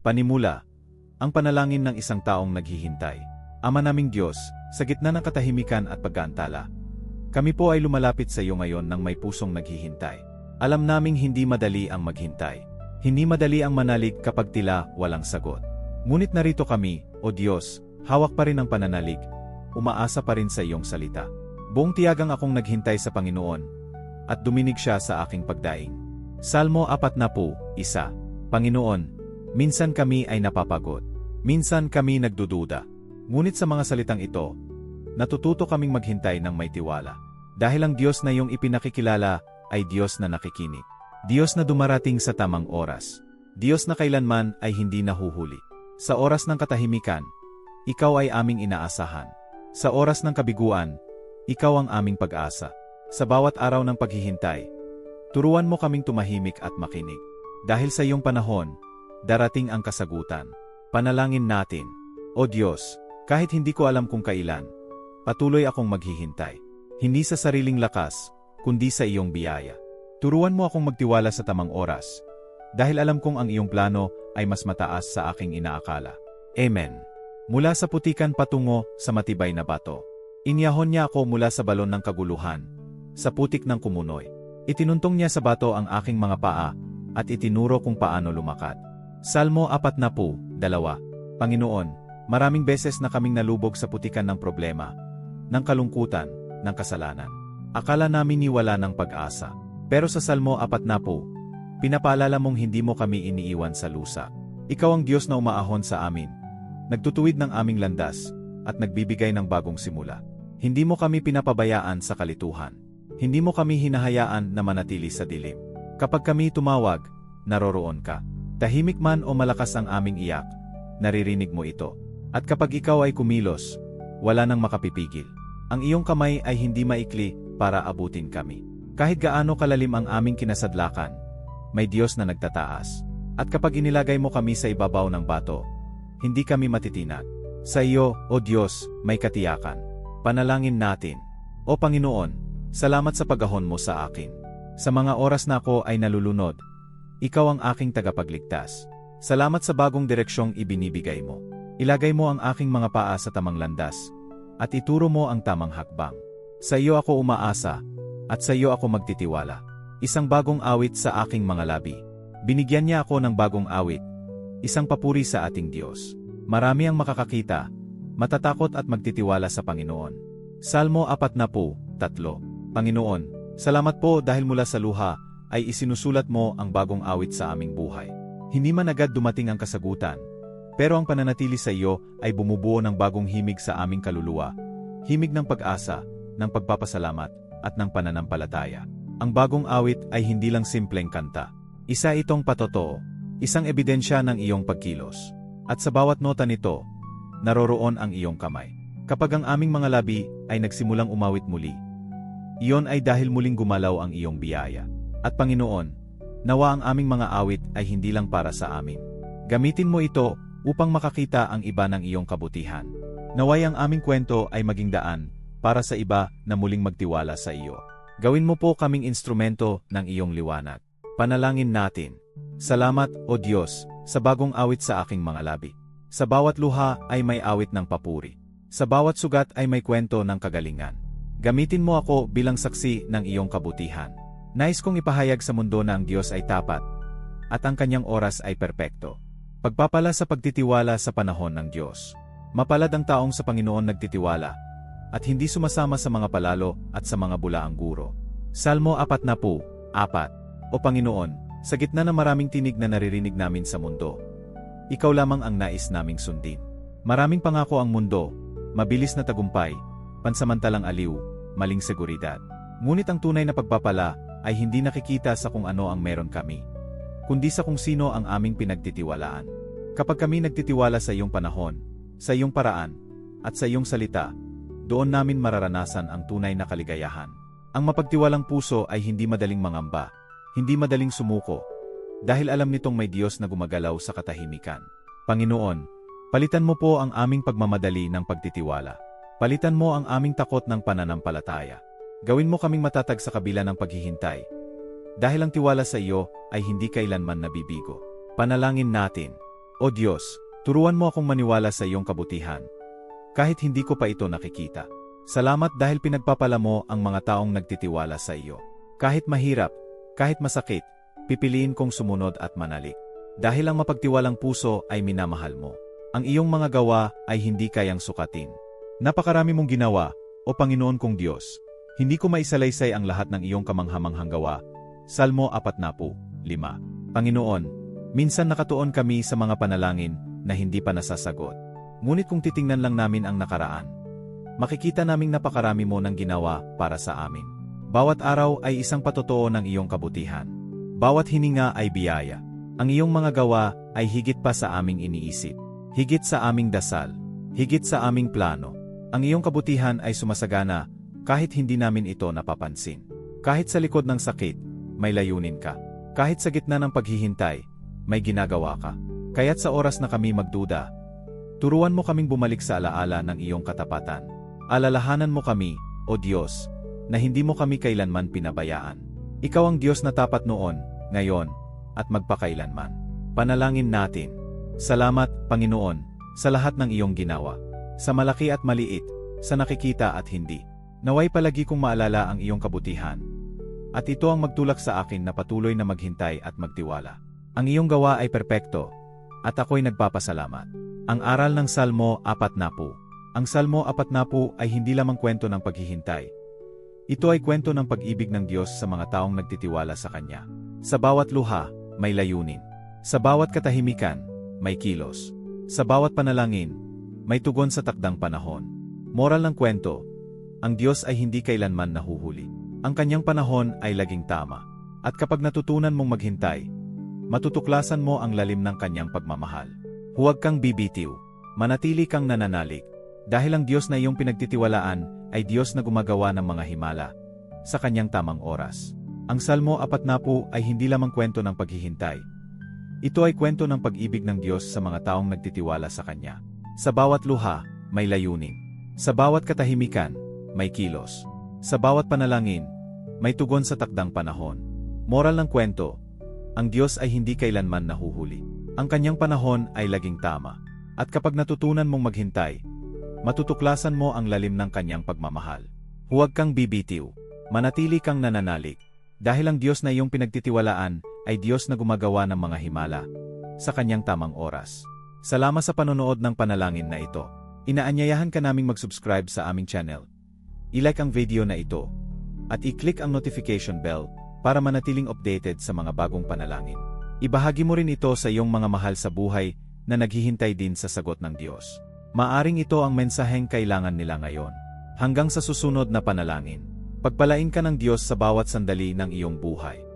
Panimula, ang panalangin ng isang taong naghihintay. Ama naming Diyos, sa gitna ng katahimikan at pagkaantala, kami po ay lumalapit sa iyo ngayon ng may pusong naghihintay. Alam naming hindi madali ang maghintay. Hindi madali ang manalig kapag tila walang sagot. Ngunit narito kami, O Diyos, hawak pa rin ang pananalig, umaasa pa rin sa iyong salita. Buong tiyagang akong naghintay sa Panginoon, at duminig siya sa aking pagdaing. Salmo 4 na po, isa. Panginoon, minsan kami ay napapagod. Minsan kami nagdududa. Ngunit sa mga salitang ito, natututo kaming maghintay ng may tiwala. Dahil ang Diyos na iyong ipinakikilala ay Diyos na nakikinig. Diyos na dumarating sa tamang oras. Diyos na kailanman ay hindi nahuhuli. Sa oras ng katahimikan, ikaw ay aming inaasahan. Sa oras ng kabiguan, ikaw ang aming pag-asa. Sa bawat araw ng paghihintay, turuan mo kaming tumahimik at makinig. Dahil sa iyong panahon, darating ang kasagutan. Panalangin natin. O Diyos, kahit hindi ko alam kung kailan, patuloy akong maghihintay. Hindi sa sariling lakas, kundi sa iyong biyaya. Turuan mo akong magtiwala sa tamang oras, dahil alam kong ang iyong plano ay mas mataas sa aking inaakala. Amen. Mula sa putikan patungo sa matibay na bato. Inyahon niya ako mula sa balon ng kaguluhan, sa putik ng kumunoy. Itinuntong niya sa bato ang aking mga paa, at itinuro kung paano lumakad. Salmo 4 na po, dalawa. Panginoon, maraming beses na kaming nalubog sa putikan ng problema, ng kalungkutan, ng kasalanan. Akala namin ni wala ng pag-asa. Pero sa Salmo 4 na po, pinapaalala mong hindi mo kami iniiwan sa lusa. Ikaw ang Diyos na umaahon sa amin, nagtutuwid ng aming landas, at nagbibigay ng bagong simula. Hindi mo kami pinapabayaan sa kalituhan. Hindi mo kami hinahayaan na manatili sa dilim. Kapag kami tumawag, naroroon ka. Tahimik man o malakas ang aming iyak, naririnig mo ito. At kapag ikaw ay kumilos, wala nang makapipigil. Ang iyong kamay ay hindi maikli para abutin kami. Kahit gaano kalalim ang aming kinasadlakan, may Diyos na nagtataas. At kapag inilagay mo kami sa ibabaw ng bato, hindi kami matitinag. Sa iyo, O Diyos, may katiyakan. Panalangin natin. O Panginoon, salamat sa pagahon mo sa akin. Sa mga oras na ako ay nalulunod, ikaw ang aking tagapagligtas. Salamat sa bagong direksyong ibinibigay mo. Ilagay mo ang aking mga paa sa tamang landas, at ituro mo ang tamang hakbang. Sa iyo ako umaasa, at sa iyo ako magtitiwala. Isang bagong awit sa aking mga labi. Binigyan niya ako ng bagong awit, isang papuri sa ating Diyos. Marami ang makakakita, matatakot at magtitiwala sa Panginoon. Salmo 4 na po, tatlo. Panginoon, salamat po dahil mula sa luha ay isinusulat mo ang bagong awit sa aming buhay. Hindi man agad dumating ang kasagutan, pero ang pananatili sa iyo ay bumubuo ng bagong himig sa aming kaluluwa, himig ng pag-asa, ng pagpapasalamat, at ng pananampalataya. Ang bagong awit ay hindi lang simpleng kanta. Isa itong patotoo, isang ebidensya ng iyong pagkilos. At sa bawat nota nito, naroroon ang iyong kamay. Kapag ang aming mga labi ay nagsimulang umawit muli, iyon ay dahil muling gumalaw ang iyong biyaya. At Panginoon, nawa ang aming mga awit ay hindi lang para sa amin. Gamitin mo ito upang makakita ang iba ng iyong kabutihan. Naway ang aming kwento ay maging daan para sa iba na muling magtiwala sa iyo. Gawin mo po kaming instrumento ng iyong liwanag. Panalangin natin. Salamat, O Diyos, sa bagong awit sa aking mga labi. Sa bawat luha ay may awit ng papuri. Sa bawat sugat ay may kwento ng kagalingan. Gamitin mo ako bilang saksi ng iyong kabutihan. Nais kong ipahayag sa mundo na ang Diyos ay tapat, at ang kanyang oras ay perpekto. Pagpapala sa pagtitiwala sa panahon ng Diyos. Mapalad ang taong sa Panginoon nagtitiwala, at hindi sumasama sa mga palalo at sa mga bulaang guro. Salmo 4 na po, 4. O Panginoon, sa gitna ng maraming tinig na naririnig namin sa mundo, ikaw lamang ang nais naming sundin. Maraming pangako ang mundo, mabilis na tagumpay, pansamantalang aliw, maling seguridad. Ngunit ang tunay na pagpapala ay hindi nakikita sa kung ano ang meron kami, kundi sa kung sino ang aming pinagtitiwalaan. Kapag kami nagtitiwala sa iyong panahon, sa iyong paraan, at sa iyong salita, doon namin mararanasan ang tunay na kaligayahan. Ang mapagtiwalang puso ay hindi madaling mangamba, hindi madaling sumuko, dahil alam nitong may Diyos na gumagalaw sa katahimikan. Panginoon, palitan mo po ang aming pagmamadali ng pagtitiwala. Palitan mo ang aming takot ng pananampalataya. Gawin mo kaming matatag sa kabila ng paghihintay. Dahil ang tiwala sa iyo ay hindi kailanman nabibigo. Panalangin natin. O Diyos, turuan mo akong maniwala sa iyong kabutihan. Kahit hindi ko pa ito nakikita. Salamat dahil pinagpapala mo ang mga taong nagtitiwala sa iyo. Kahit mahirap, kahit masakit, pipiliin kong sumunod at manalik. Dahil ang mapagtiwalang puso ay minamahal mo. Ang iyong mga gawa ay hindi kayang sukatin. Napakarami mong ginawa, o Panginoon kong Diyos. Hindi ko maisalaysay ang lahat ng iyong kamanghamanghang gawa. Salmo 45. Panginoon, minsan nakatuon kami sa mga panalangin na hindi pa nasasagot. Ngunit kung titingnan lang namin ang nakaraan, makikita naming napakarami mo ng ginawa para sa amin. Bawat araw ay isang patotoo ng iyong kabutihan. Bawat hininga ay biyaya. Ang iyong mga gawa ay higit pa sa aming iniisip. Higit sa aming dasal. Higit sa aming plano. Ang iyong kabutihan ay sumasagana kahit hindi namin ito napapansin. Kahit sa likod ng sakit, may layunin ka. Kahit sa gitna ng paghihintay, may ginagawa ka. Kaya't sa oras na kami magduda, turuan mo kaming bumalik sa alaala ng iyong katapatan. Alalahanan mo kami, O Diyos, na hindi mo kami kailanman pinabayaan. Ikaw ang Diyos na tapat noon, ngayon, at magpakailanman. Panalangin natin. Salamat, Panginoon, sa lahat ng iyong ginawa. Sa malaki at maliit, sa nakikita at hindi. Naway palagi kong maalala ang iyong kabutihan. At ito ang magtulak sa akin na patuloy na maghintay at magtiwala. Ang iyong gawa ay perpekto, at ako'y nagpapasalamat. Ang aral ng Salmo 4 Ang Salmo 4 ay hindi lamang kwento ng paghihintay, ito ay kwento ng pag-ibig ng Diyos sa mga taong nagtitiwala sa Kanya. Sa bawat luha, may layunin. Sa bawat katahimikan, may kilos. Sa bawat panalangin, may tugon sa takdang panahon. Moral ng kwento, ang Diyos ay hindi kailanman nahuhuli. Ang kanyang panahon ay laging tama. At kapag natutunan mong maghintay, matutuklasan mo ang lalim ng kanyang pagmamahal. Huwag kang bibitiw. Manatili kang nananalig. Dahil ang Diyos na iyong pinagtitiwalaan ay Diyos na gumagawa ng mga himala sa kanyang tamang oras. Ang Salmo 40 ay hindi lamang kwento ng paghihintay. Ito ay kwento ng pag-ibig ng Diyos sa mga taong nagtitiwala sa Kanya. Sa bawat luha, may layunin. Sa bawat katahimikan, may kilos. Sa bawat panalangin, may tugon sa takdang panahon. Moral ng kwento, ang Diyos ay hindi kailanman nahuhuli. Ang kanyang panahon ay laging tama. At kapag natutunan mong maghintay, matutuklasan mo ang lalim ng kanyang pagmamahal. Huwag kang bibitiw. Manatili kang nananalig. Dahil ang Diyos na iyong pinagtitiwalaan ay Diyos na gumagawa ng mga himala sa kanyang tamang oras. Salamat sa panonood ng panalangin na ito. Inaanyayahan ka naming mag-subscribe sa aming channel. I-like ang video na ito. At i-click ang notification bell para manatiling updated sa mga bagong panalangin. Ibahagi mo rin ito sa iyong mga mahal sa buhay na naghihintay din sa sagot ng Diyos. Maaring ito ang mensaheng kailangan nila ngayon. Hanggang sa susunod na panalangin. Pagpalain ka ng Diyos sa bawat sandali ng iyong buhay.